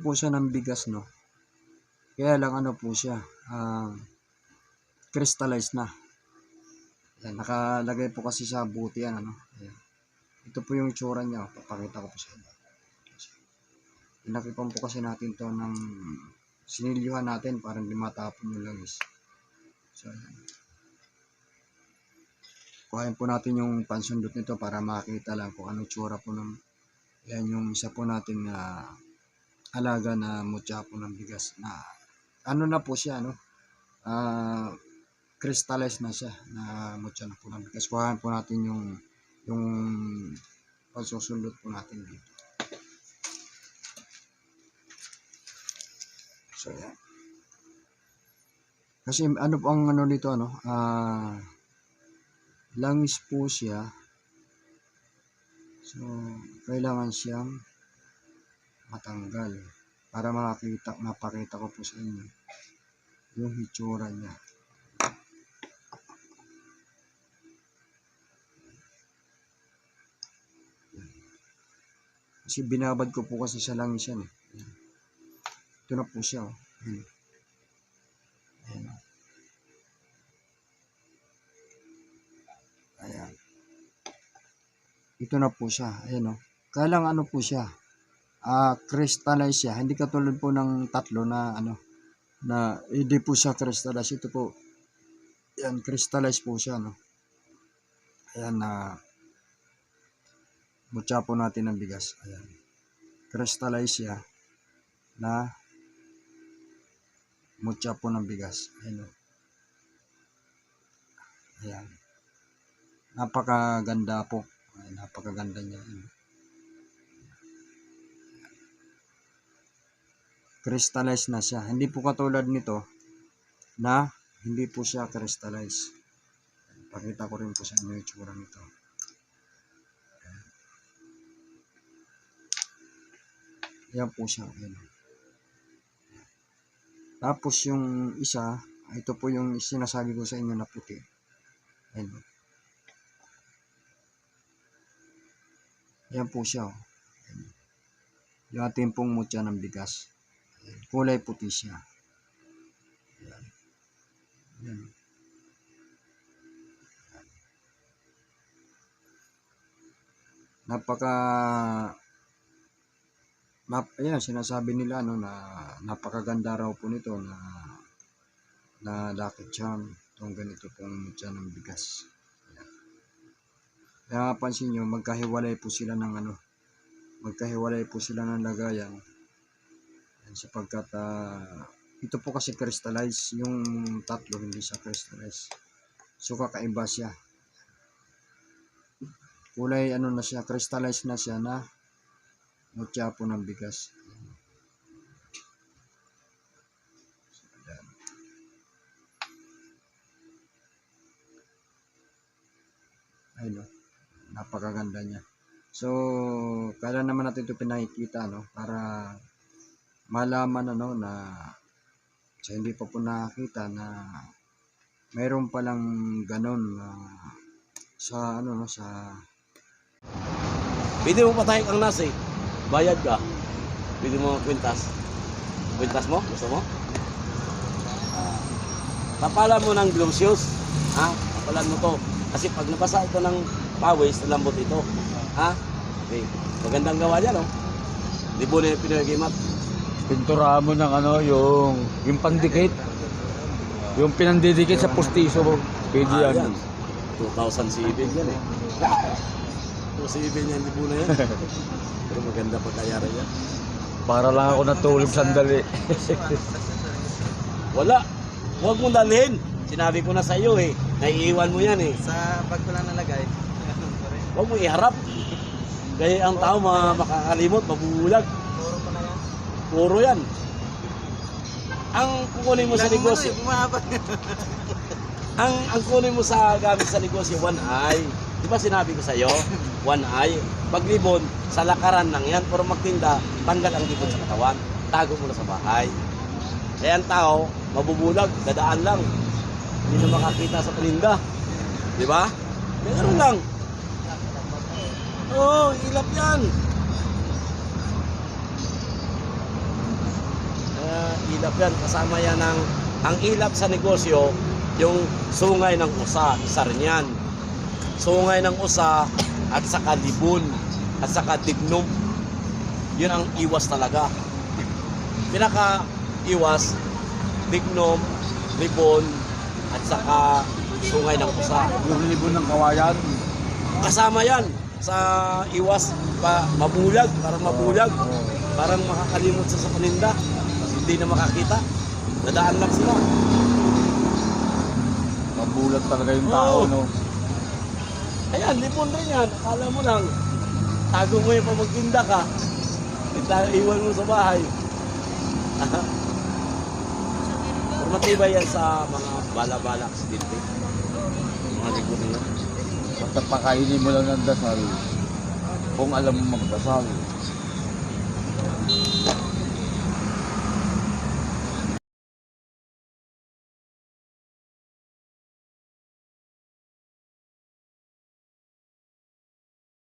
po siya ng bigas, no? Kaya lang ano po siya, ah, crystallized na. Yan, nakalagay po kasi sa buti yan, ano? Ayan. Ito po yung tsura niya, oh. papakita ko po sa inyo. Pinakipan po kasi natin to ng sinilyuhan natin para hindi matapon yung langis. So, ayan. Kuhain po natin yung pansundot nito para makita lang kung ano tsura po ng yan yung isa po nating ah, alaga na mutya ng bigas na ano na po siya no? Ah crystallized na siya na mutya po ng bigas. Kuhain po natin yung yung pagsusundot po natin dito. So yan. Kasi ano po ang ano dito ano? Ah langis po siya. So kailangan siyang matanggal para makakita, mapakita ko po sa inyo yung hitsura niya. Kasi binabad ko po kasi sa langis yan eh. Ito na po siya oh. Ayan. Ayan. oh. Ito na po siya. Ayan oh. Kaya lang ano po siya ah crystallize siya. Hindi katulad po ng tatlo na ano na hindi po siya crystallize. Ito po yan crystallize po siya no. Ayan na mutya po natin ng bigas. Ayan. Crystallize siya na mutya po ng bigas. Ayan o. Ayan. Napakaganda po. Ayan, napakaganda niya. Ayan. Crystallize na siya. Hindi po katulad nito na hindi po siya crystallize. Pakita ko rin po sa inyo yung tsura nito. Ayan po siya. Ayan. Tapos yung isa, ito po yung sinasabi ko sa inyo na puti. Ayan. Ayan po siya. oh. Ayan. Yung ating pong mutya ng bigas. Kulay puti siya. Ayan. Napaka nap, ayan, sinasabi nila ano na napakaganda raw po nito na na lucky charm itong ganito pong mutya ng bigas. Ayan. Kaya pansin nyo, magkahiwalay po sila ng ano, magkahiwalay po sila ng lagayan Yan, sapagkat ah, ito po kasi crystallize yung tatlo hindi siya crystallize so kakaiba siya. Kulay ano na siya crystallize na siya na mutya po ng bigas. Ayun o napakaganda niya. So kaya naman natin ito pinakikita no? Para malaman ano na sa hindi pa po nakakita na mayroon palang ganon na sa ano no sa Pwede mo patayin ang nasi. Bayad ka. Pwede mo kwintas. Kwintas mo? Gusto mo? Ah. Tapalan mo ng glove shoes. Ha? Tapalan mo to. Kasi pag nabasa ito ng pawis, lambot ito. Ha? Okay. Magandang gawa niya, no? Libo na yung pinagimat. Pinturahan mo ng ano, yung, yung pandikit. Yung pinandidikit sa pustiso. Pwede Ah, yan. yan. 2007 yan eh. 2007 yan, libo na yan. Pero maganda pagkayara yan. Para lang ako natulog sandali. Wala. Huwag mong dalhin. Sinabi ko na sa iyo eh. Naiiwan mo yan eh. Sa bag ko lang nalagay. Huwag mo iharap. Kaya ang tao ma makakalimot, mabubulag. Puro ko na yan. Puro yan. Ang kukunin mo sa negosyo, Bumaba. ang ang kunin mo sa gamit sa negosyo, one eye. Di ba sinabi ko sa iyo? One eye. Paglibon, sa lakaran lang yan. Pero magtinda, tanggal ang libon sa katawan. Tago mo na sa bahay. Kaya ang tao, mabubulag, dadaan lang. Hindi na makakita sa paninda. Di ba? Meron lang. Oo, oh, ilap yan. Ah, ilap yan. Kasama yan ang, ang ilap sa negosyo, yung sungay ng usa, isa rin yan. Sungay ng usa at saka libon at saka dignom. Yun ang iwas talaga. Pinaka iwas, dignom, libon, at saka sungay ng usa. Yung libon ng kawayan. Kasama yan sa iwas pa mabulag, parang mabulag. Parang makakalimot sa sa paninda. Hindi na makakita. Nadaan lang sila. Mabulat talaga yung tao, Oo. no? Ayan, lipon rin yan. Akala mo lang, tago mo yung pamagtinda ka. Ita- Iwan mo sa bahay. Pero matibay yan sa mga bala-bala aksidente. Mga likutin na. Basta pakainin mo lang ng dasal kung alam mo magdasal.